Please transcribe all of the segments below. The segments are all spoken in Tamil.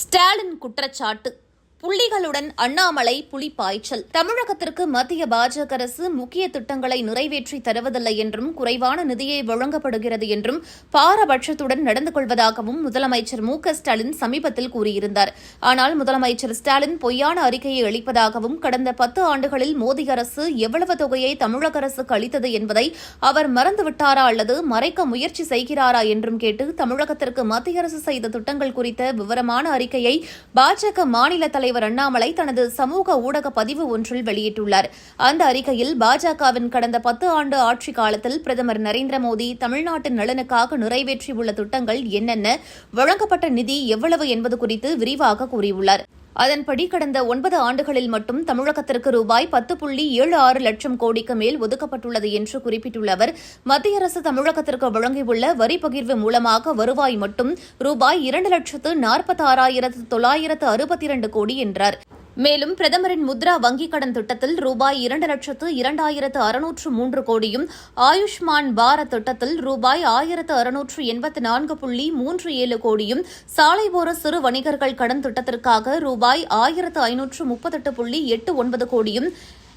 ஸ்டாலின் குற்றச்சாட்டு. புள்ளிகளுடன் அண்ணாமலை புலி பாய்ச்சல். தமிழகத்திற்கு மத்திய பாஜக அரசு முக்கிய திட்டங்களை நிறைவேற்றி தருவதில்லை என்றும் குறைவான நிதியை வழங்கப்படுகிறது என்றும் பாரபட்சத்துடன் நடந்து கொள்வதாகவும் முதலமைச்சர் மு ஸ்டாலின் சமீபத்தில் கூறியிருந்தார். ஆனால் முதலமைச்சர் ஸ்டாலின் பொய்யான அறிக்கையை அளிப்பதாகவும் கடந்த பத்து ஆண்டுகளில் மோடி அரசு எவ்வளவு தொகையை தமிழக அரசுக்கு அளித்தது என்பதை அவர் மறந்துவிட்டாரா அல்லது மறைக்க முயற்சி செய்கிறாரா என்றும் கேட்டு தமிழகத்திற்கு மத்திய அரசு செய்த திட்டங்கள் குறித்த விவரமான அறிக்கையை பாஜக மாநில தலைவர் அண்ணாமலை தனது சமூக ஊடக பதிவு ஒன்றில் வெளியிட்டுள்ளார். அந்த அறிக்கையில் பாஜகவின் கடந்த பத்து ஆண்டு ஆட்சி காலத்தில் பிரதமர் நரேந்திர மோடி தமிழ்நாட்டின் நலனுக்காக நிறைவேற்றியுள்ள திட்டங்கள் என்னென்ன வழங்கப்பட்ட நிதி எவ்வளவு என்பது குறித்து விரிவாக கூறியுள்ளார். அதன்படி கடந்த ஒன்பது ஆண்டுகளில் மட்டும் தமிழகத்திற்கு ரூபாய் பத்து புள்ளி ஏழு ஆறு லட்சம் கோடிக்கு மேல் ஒதுக்கப்பட்டுள்ளது என்று குறிப்பிட்டுள்ள அவர் மத்திய அரசு தமிழகத்திற்கு வழங்கியுள்ள வரி பகிர்வு மூலமாக வருவாய் மட்டும் ரூபாய் இரண்டு லட்சத்து நாற்பத்தாறாயிரத்து தொள்ளாயிரத்து அறுபத்தி இரண்டு கோடி என்றார். மேலும் பிரதமரின் முத்ரா வங்கிக் கடன் திட்டத்தில் ரூபாய் இரண்டு லட்சத்து இரண்டாயிரத்து அறுநூற்று மூன்று கோடியும் ஆயுஷ்மான் பாரத் திட்டத்தில் ரூபாய் ஆயிரத்து அறுநூற்று எண்பத்து நான்கு புள்ளி மூன்று ஏழு கோடியும் சாலைவோர சிறு வணிகர்கள் கடன் திட்டத்திற்காக ரூபாய் ஆயிரத்து ஐநூற்று முப்பத்தெட்டு புள்ளி எட்டு ஒன்பது கோடியும்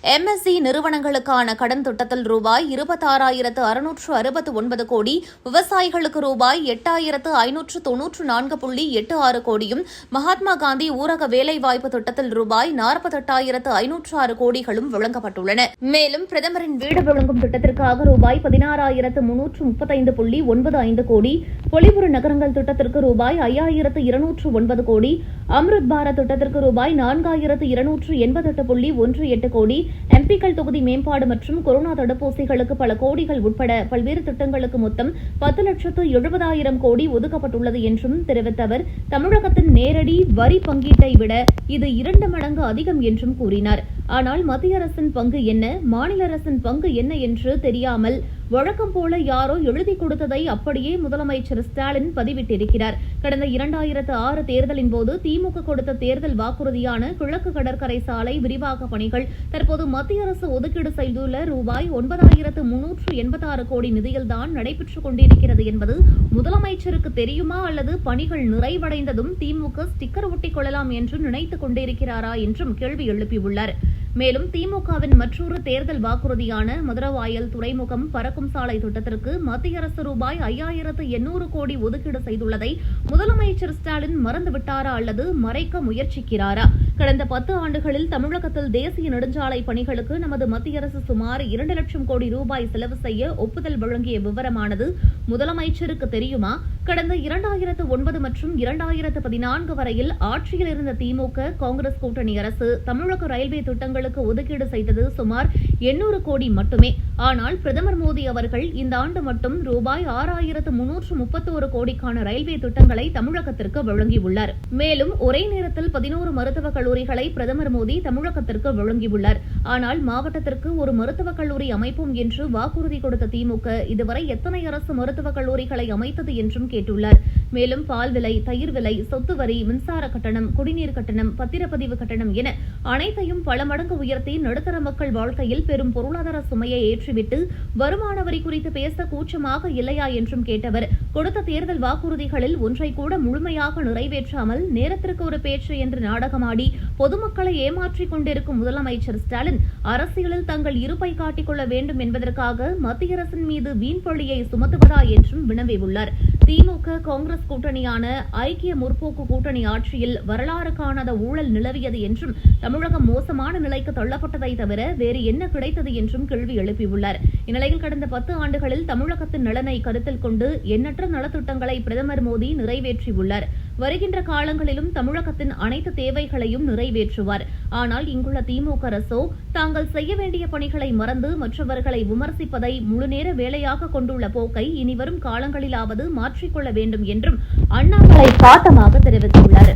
எம்எஸ்சி நிறுவனங்களுக்கான கடன் திட்டத்தில் ரூபாய் இருபத்தாறாயிரத்து அறுநூற்று அறுபத்து ஒன்பது கோடி விவசாயிகளுக்கு ரூபாய் எட்டாயிரத்து ஐநூற்று தொன்னூற்று நான்கு புள்ளி எட்டு ஆறு கோடியும் மகாத்மா காந்தி ஊரக வேலைவாய்ப்பு திட்டத்தில் ரூபாய் நாற்பத்தெட்டாயிரத்து ஐநூற்று ஆறு கோடிகளும் வழங்கப்பட்டுள்ளன. மேலும் பிரதமரின் வீடு வழங்கும் திட்டத்திற்காக ரூபாய் பதினாறாயிரத்து முன்னூற்று முப்பத்தைந்து புள்ளி ஒன்பது ஐந்து கோடி பொலிவுறு நகரங்கள் திட்டத்திற்கு ரூபாய் ஐயாயிரத்து இருநூற்று ஒன்பது கோடி அம்ருத் பாரத் திட்டத்திற்கு ரூபாய் நான்காயிரத்து இருநூற்று எண்பத்தெட்டு புள்ளி ஒன்று எட்டு கோடி எம்பிக்கள் தொகுதி மேம்பாடு மற்றும் கொரோனா தடுப்பூசிகளுக்கு பல கோடிகள் உட்பட பல்வேறு திட்டங்களுக்கு மொத்தம் பத்து லட்சத்து எழுபதாயிரம் கோடி ஒதுக்கப்பட்டுள்ளது என்றும் தெரிவித்த அவர் தமிழகத்தின் நேரடி வரி பங்கீட்டை விட இது இரண்டு மடங்கு அதிகம் என்றும் கூறினார். ஆனால் மத்திய அரசின் பங்கு என்ன? மாநில அரசின் பங்கு என்ன என்று தெரியாமல் வழக்கம் போல யாரோ எழுதி கொடுத்ததை அப்படியே முதலமைச்சர் ஸ்டாலின் பதிவிட்டிருக்கிறார். கடந்த இரண்டாயிரத்து ஆறு தேர்தலின் போது திமுக கொடுத்த தேர்தல் வாக்குறுதியான கிழக்கு கடற்கரை சாலை விரிவாக்க பணிகள் தற்போது மத்திய அரசு ஒதுக்கீடு செய்துள்ள ரூபாய் ஒன்பதாயிரத்து முன்னூற்று எண்பத்தாறு கோடி நிதியில்தான் நடைபெற்றுக் கொண்டிருக்கிறது என்பது முதலமைச்சருக்கு தெரியுமா அல்லது பணிகள் நிறைவடைந்ததும் திமுக ஸ்டிக்கர் ஒட்டிக் கொள்ளலாம் என்று நினைத்துக் கொண்டிருக்கிறாரா என்றும் கேள்வி எழுப்பியுள்ளார். மேலும் திமுகவின் மற்றொரு தேர்தல் வாக்குறுதியான மதுரவாயல் துறைமுகம் பறக்கும் சாலை திட்டத்திற்கு மத்திய அரசு ரூபாய் ஐயாயிரத்து எண்ணூறு கோடி ஒதுக்கீடு செய்துள்ளதை முதலமைச்சர் ஸ்டாலின் மறந்துவிட்டாரா அல்லது மறைக்க முயற்சிக்கிறாரா? கடந்த பத்து ஆண்டுகளில் தமிழகத்தில் தேசிய நெடுஞ்சாலை பணிகளுக்கு நமது மத்திய அரசு சுமார் இரண்டு லட்சம் கோடி ரூபாய் செலவு செய்ய ஒப்புதல் வழங்கிய விவரமானது முதலமைச்சருக்கு தெரியுமா? கடந்த இரண்டாயிரத்து ஒன்பது மற்றும் இரண்டாயிரத்து பதினான்கு வரையில் ஆட்சியில் இருந்த திமுக காங்கிரஸ் கூட்டணி அரசு தமிழக ரயில்வே திட்டங்களுக்கு ஒதுக்கீடு செய்தது சுமார் எண்ணூறு கோடி மட்டுமே. ஆனால் பிரதமர் மோடி அவர்கள் இந்த ஆண்டு மட்டும் ரூபாய் ஆறாயிரத்து முன்னூற்று முப்பத்தோரு கோடிக்கான ரயில்வே திட்டங்களை தமிழகத்திற்கு வழங்கியுள்ளார். மேலும் ஒரே நேரத்தில் பதினோரு மருத்துவக் கல்லூரிகளை பிரதமர் மோடி தமிழகத்திற்கு வழங்கியுள்ளார். ஆனால் மாவட்டத்திற்கு ஒரு மருத்துவக் கல்லூரி அமைப்போம் என்று வாக்குறுதி கொடுத்த திமுக இதுவரை எத்தனை அரசு மருத்துவக் கல்லூரிகளை அமைத்தது என்றும் கேட்டுள்ளார். மேலும் பால் விலை தயிர் விலை சொத்து வரி மின்சார கட்டணம் குடிநீர் கட்டணம் பத்திரப்பதிவு கட்டணம் என அனைத்தையும் பல மடங்கு உயர்த்தி நடுத்தர மக்கள் வாழ்க்கையில் பெரும் பொருளாதார சுமையை ஏற்றிவிட்டு வருமான வரி குறித்து பேச கூச்சமாக இல்லையா என்றும் கேட்டவர். கொடுத்த தேர்தல் வாக்குறுதிகளில் ஒன்றை கூட முழுமையாக நிறைவேற்றாமல் நேரத்திற்கு ஒரு பேச்சு என்று நாடகமாடி பொதுமக்களை ஏமாற்றிக் கொண்டிருக்கும் முதலமைச்சர் ஸ்டாலின் அரசியலில் தங்கள் இருப்பை காட்டிக் கொள்ள வேண்டும் என்பதற்காக மத்திய அரசின் மீது வீண்பழியை சுமத்துவதா என்றும் வினவியுள்ளார். திமுக காங்கிரஸ் கூட்டணியான ஐக்கிய முற்போக்கு கூட்டணி ஆட்சியில் வரலாறு காணாத ஊழல் நிலவியது என்றும் தமிழகம் மோசமான நிலைக்கு தள்ளப்பட்டதை தவிர வேறு என்ன கிடைத்தது என்றும் கேள்வி எழுப்பியுள்ளார். இந்நிலையில் கடந்த பத்து ஆண்டுகளில் தமிழகத்தின் நலனை கருத்தில் கொண்டு எண்ணற்ற நலத்திட்டங்களை பிரதமர் மோடி நிறைவேற்றியுள்ளார். வருகின்ற காலங்களிலும் தமிழகத்தின் அனைத்து தேவைகளையும் நிறைவேற்றுவார். ஆனால் இங்குள்ள திமுக அரசோ தாங்கள் செய்ய வேண்டிய பணிகளை மறந்து மற்றவர்களை விமர்சிப்பதை முழுநேர வேலையாக கொண்டுள்ள போக்கை இனிவரும் காலங்களிலாவது மாற்றிக்கொள்ள வேண்டும் என்றும் அண்ணாமலை பாட்டமாக தெரிவித்துள்ளார்.